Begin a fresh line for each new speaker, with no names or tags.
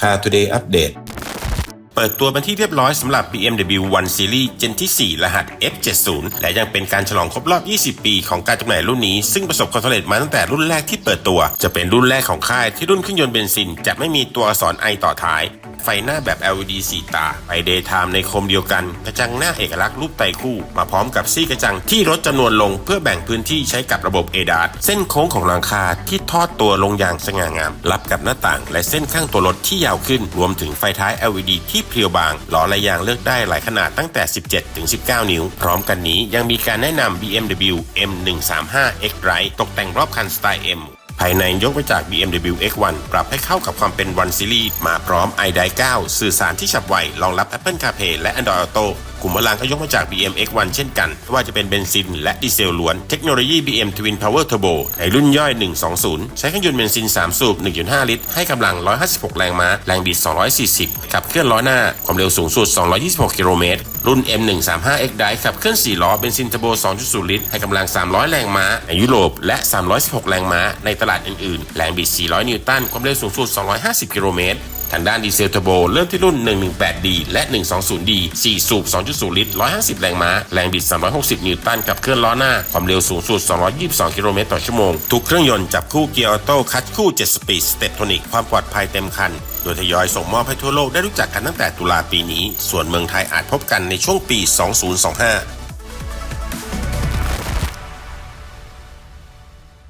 Car Today Update เปิดตัวเป็นที่เรียบร้อยสำหรับ BMW 1 Series Gen ที่ 4 รหัส F70 และยังเป็นการฉลองครบรอบ 20 ปีของการจำหน่ายรุ่นนี้ ซึ่งประสบความสำเร็จมาตั้งแต่รุ่นแรกที่เปิดตัว จะเป็นรุ่นแรกของค่ายที่รุ่นเครื่องยนต์เบนซิน จะไม่มีตัวอักษร I ต่อท้าย ฟหน้าแบบ LED 4 ตาไฟ Daytime ในโคมเดียวกัน กระจังหน้าเอกลักษณ์รูปไตคู่ มาพร้อมกับซี่กระจังที่ลดจำนวนลงเพื่อแบ่งพื้นที่ใช้กับระบบ ADAS เส้นโค้งของหลังคาที่ทอดตัวลงอย่างสง่างาม รับกับหน้าต่าง และเส้นข้างตัวรถที่ยาวขึ้น รวมถึงไฟท้าย LED ที่เพรียวบางล้อและยางเลือกได้หลายขนาดตั้งแต่ 17 ถึง 19 นิ้ว พร้อมกันนี้ยังมีการแนะนำ BMW M135 X-Ride ตกแต่งรอบคันสไตล์ M ภายในยกมาจาก BMW X1 ปรับให้เข้ากับความเป็น1 Series มาพร้อม iDrive 9สื่อสารที่ฉับไวรองรับ Apple CarPlay และ Android Auto กลุ่มพลังก็ยกมาจาก BM X1 เช่นกันไม่ว่าจะเป็นเบนซินและดีเซลล้วน เทคโนโลยี BM Twin Power Turbo ในรุ่นย่อย 120 ใช้เครื่องยนต์เบนซิน 3 สูบ 1.5 ลิตร ให้กำลัง 156 แรงม้า แรงบิด 240 ขับเคลื่อนล้อหน้า ความเร็วสูงสุด 226 กิโลเมตร รุ่น M135X Drive ขับเคลื่อน 4 ล้อเบนซินเทอร์โบ 2.0 ลิตร ให้กำลัง 300 แรงม้า ในยุโรป และ 316 แรงม้า ในตลาดอื่นๆ แรงบิด 400 นิวตัน ความเร็วสูงสุด 250 กิโลเมตร ทางด้านดีเซลเทอร์โบเริ่มที่รุ่น 118D และ 120D 4 สูบ 2.0 ลิตร 150 แรงม้า แรงบิด 360 นิวตันกับเครื่องล้อหน้า ความเร็วสูงสุด 222 กิโลเมตรต่อชั่วโมง ทุกเครื่องยนต์จับคู่เกียร์ออโต้คัดคู่ 7 สปีด สเตปโทนิก ความปลอดภัยเต็มคัน โดยทยอยส่งมอบให้ทั่วโลกได้รู้จักกันตั้งแต่ตุลาปีนี้ ส่วนเมืองไทยอาจพบกันในช่วงปี 2025